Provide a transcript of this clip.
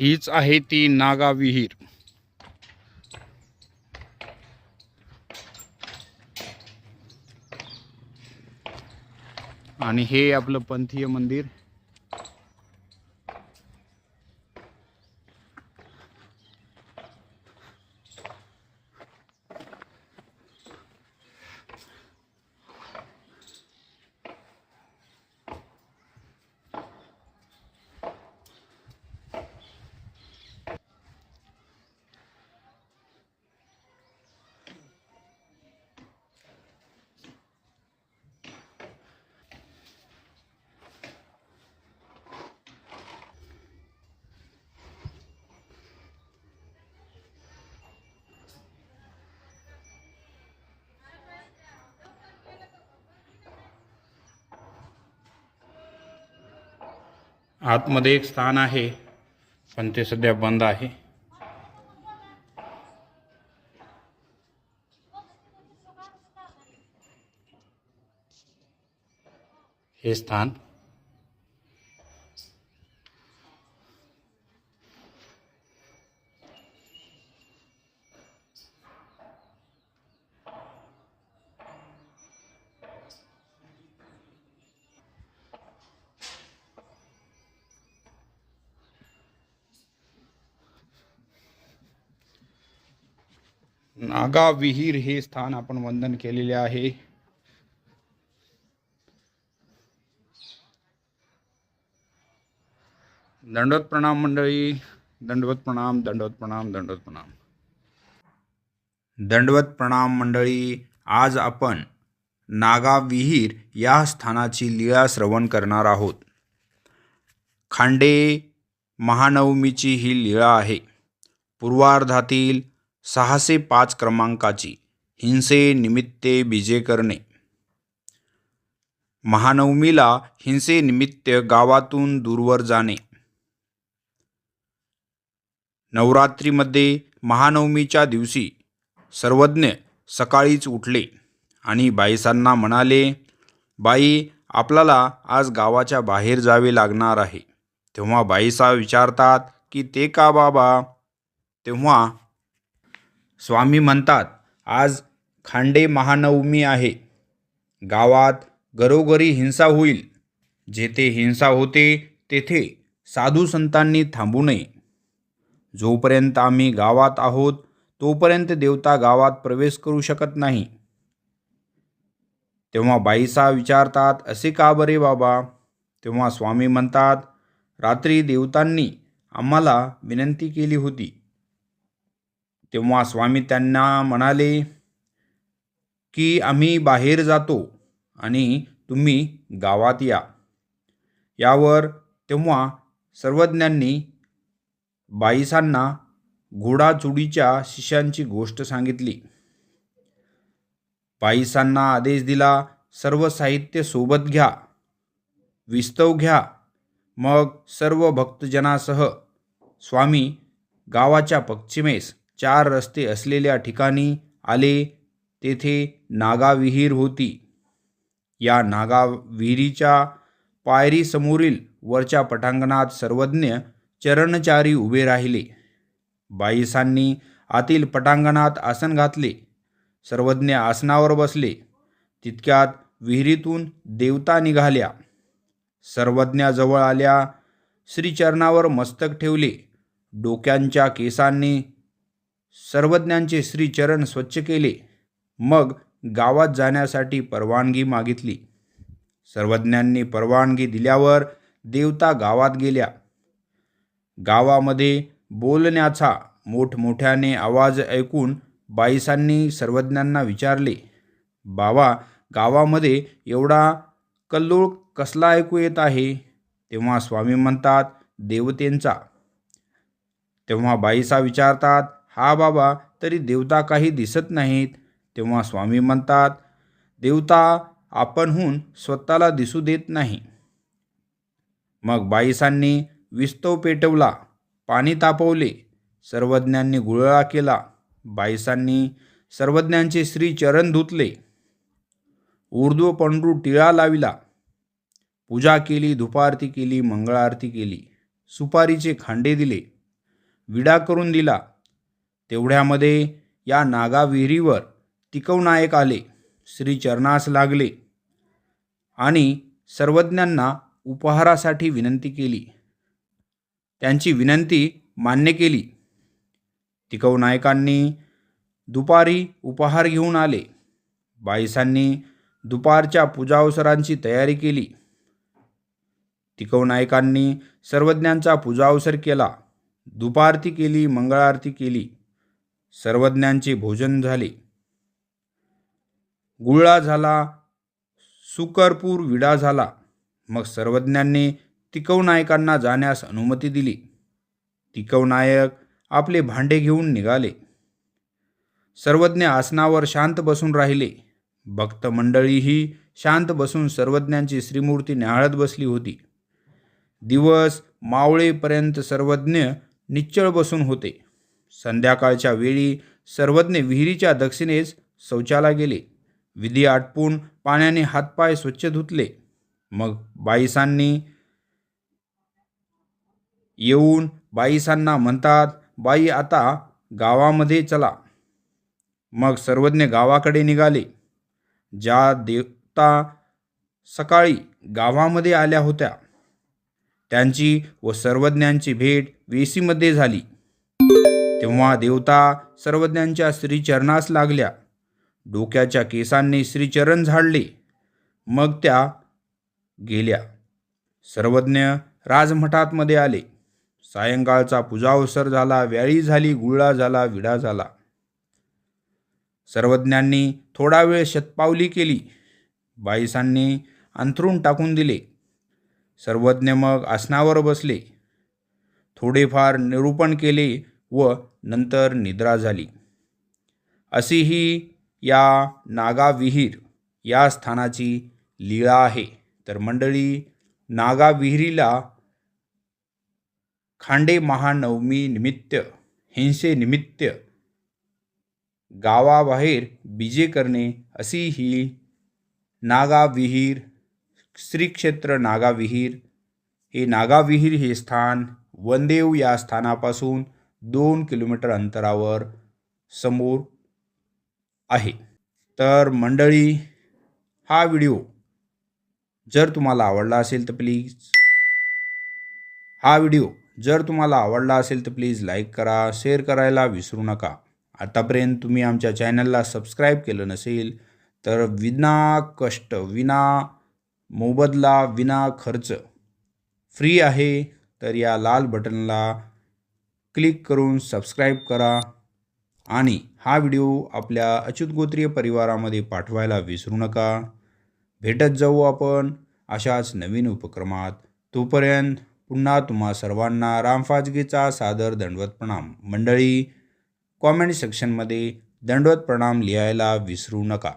हीच आहे ती नागा विहीर. आणि हे आपलं पंथीय मंदिर. आतमध्ये एक स्थान आहे पण ते सध्या बंद आहे. हे स्थान नागा विहीर हे स्थान आपण वंदन केलेले आहे. दंडवत प्रणाम मंडळी दंडवत प्रणाम दंडवत प्रणाम दंडवत प्रणाम. दंडवत प्रणाम मंडळी आज आपण नागा विहीर या स्थानाची लीळा श्रवण करणार आहोत. खांडे महानवमीची ही लीळा आहे. पूर्वार्धातील सहाशे पाच क्रमांकाची हिंसे निमित्ते करणे. महानवमीला हिंसेनिमित्त गावातून दूरवर जाणे. नवरात्रीमध्ये महानवमीच्या दिवशी सर्वज्ञ सकाळीच उठले आणि बाईसांना म्हणाले बाई आपल्याला आज गावाच्या बाहेर जावे लागणार आहे. तेव्हा बाईसा विचारतात की ते का बाबा? तेव्हा स्वामी म्हणतात आज खांडे महानवमी आहे. गावात घरोघरी हिंसा होईल. जेथे हिंसा होते तेथे साधू संतांनी थांबू नये. जोपर्यंत आम्ही गावात आहोत तोपर्यंत देवता गावात प्रवेश करू शकत नाही. तेव्हा बाईसा विचारतात असे का बरे बाबा? तेव्हा स्वामी म्हणतात रात्री देवतांनी आम्हाला विनंती केली होती. तेव्हा स्वामी त्यांना म्हणाले की आम्ही बाहेर जातो आणि तुम्ही गावात या. यावर तेव्हा सर्वज्ञांनी बाईसांना घोडाचुडीच्या शिष्यांची गोष्ट सांगितली. बाईसांना आदेश दिला सर्व साहित्य सोबत घ्या विस्तव घ्या मग सर्व भक्तजनासह स्वामी गावाच्या पश्चिमेस चार रस्ते असलेल्या ठिकाणी आले तेथे नागाविहीर होती. या नागा विहिरीच्या पायरीसमोरील वरच्या पटांगणात सर्वज्ञ चरणचारी उभे राहिले. बाईसांनी आतील पटांगणात आसन घातले. सर्वज्ञ आसनावर बसले. तितक्यात विहिरीतून देवता निघाल्या. सर्वज्ञाजवळ आल्या. श्रीचरणावर मस्तक ठेवले. डोक्यांच्या केसांनी सर्वज्ञांचे श्रीचरण स्वच्छ केले. मग गावात जाण्यासाठी परवानगी मागितली. सर्वज्ञांनी परवानगी दिल्यावर देवता गावात गेल्या. गावामध्ये बोलण्याचा मोठमोठ्याने आवाज ऐकून बाईसांनी सर्वज्ञांना विचारले बाबा गावामध्ये एवढा कल्लोळ कसला ऐकू येत आहे? तेव्हा स्वामी म्हणतात देवतेंचा. तेव्हा बाईसा विचारतात हा बाबा तरी देवता काही दिसत नाहीत. तेव्हा स्वामी म्हणतात देवता आपणहून स्वतःला दिसू देत नाही. मग बाईसांनी विस्तव पेटवला पाणी तापवले सर्वज्ञांनी गुळळा केला. बाईसांनी सर्वज्ञांचे श्री चरण धुतले. ऊर्ध्व पंडू टिळा लाविला. पूजा केली धुपारती केली मंगळारती केली सुपारीचे खांडे दिले विडा करून दिला. तेवढ्यामध्ये या नागा विहिरीवर तिकवनायक आले. श्री चरणास लागले आणि सर्वज्ञांना उपहारासाठी विनंती केली. त्यांची विनंती मान्य केली. तिकवनायकांनी दुपारी उपहार घेऊन आले. बाईसांनी दुपारच्या पूजावसरांची तयारी केली. तिकवनायकांनी सर्वज्ञांचा पूजावसर केला. दुपारती केली मंगळारती केली. सर्वज्ञांचे भोजन झाले. गुळा झाला सुकरपूर विडा झाला. मग सर्वज्ञांनी तिकवनायकांना जाण्यास अनुमती दिली. तिकवनायक आपले भांडे घेऊन निघाले. सर्वज्ञ आसनावर शांत बसून राहिले. भक्त मंडळीही शांत बसून सर्वज्ञांची श्रीमूर्ती न्याहाळत बसली होती. दिवस मावळेपर्यंत सर्वज्ञ निश्चळ बसून होते. संध्याकाळच्या वेळी सर्वज्ञ विहिरीच्या दक्षिणेस शौचाला गेले. विधी आटपून पाण्याने हातपाय स्वच्छ धुतले. मग बाईसांनी येऊन बाईसांना म्हणतात बाई आता गावामध्ये चला. मग सर्वज्ञ गावाकडे निघाले. ज्या देवता सकाळी गावामध्ये आल्या होत्या त्यांची व सर्वज्ञांची भेट वेशीमध्ये झाली. तेव्हा देवता सर्वज्ञांच्या श्रीचरणास लागल्या. डोक्याच्या केसांनी श्रीचरण झाडले. मग त्या गेल्या. सर्वज्ञ राजमठातमध्ये आले. सायंकाळचा पूजावसर झाला व्याळी झाली गुळा झाला विडा झाला. सर्वज्ञांनी थोडा वेळ शतपावली केली. बाईसांनी अंथरूण टाकून दिले. सर्वज्ञ मग आसनावर बसले. थोडेफार निरूपण केले. व नंतर निद्रा झाली. अशी ही या नागाविहीर या स्थानाची लीळा आहे. तर मंडळी नागाविहिरीला खांडे महानवमी निमित्त हिंसेनिमित्त गावाबाहेर बीजे करणे अशी ही नागाविहीर श्रीक्षेत्र नागाविहीर हे नागाविहीर हे स्थान वनदेव या स्थानापासून दोन किलोमीटर अंतरावर समोर आहे. तर मंडळी हा व्हिडिओ जर तुम्हाला आवडला असेल तर प्लीज हा व्हिडिओ जर तुम्हाला आवडला असेल तर प्लीज लाईक करा शेअर करायला विसरू नका. आतापर्यंत तुम्ही आमच्या चॅनलला सबस्क्राईब केलं नसेल तर विना कष्ट विना मोबदला विना खर्च फ्री आहे. तर या लाल बटनला क्लिक करून सबस्क्राईब करा आणि हा व्हिडिओ आपल्या अच्युत गोत्रीय परिवारामध्ये पाठवायला विसरू नका. भेटत जाऊ आपण अशाच नवीन उपक्रमात. तोपर्यंत पुन्हा तुम्हा सर्वांना रामफाजगीचा सादर दंडवत प्रणाम. मंडळी कॉमेंट सेक्शनमध्ये दंडवत प्रणाम लिहायला विसरू नका.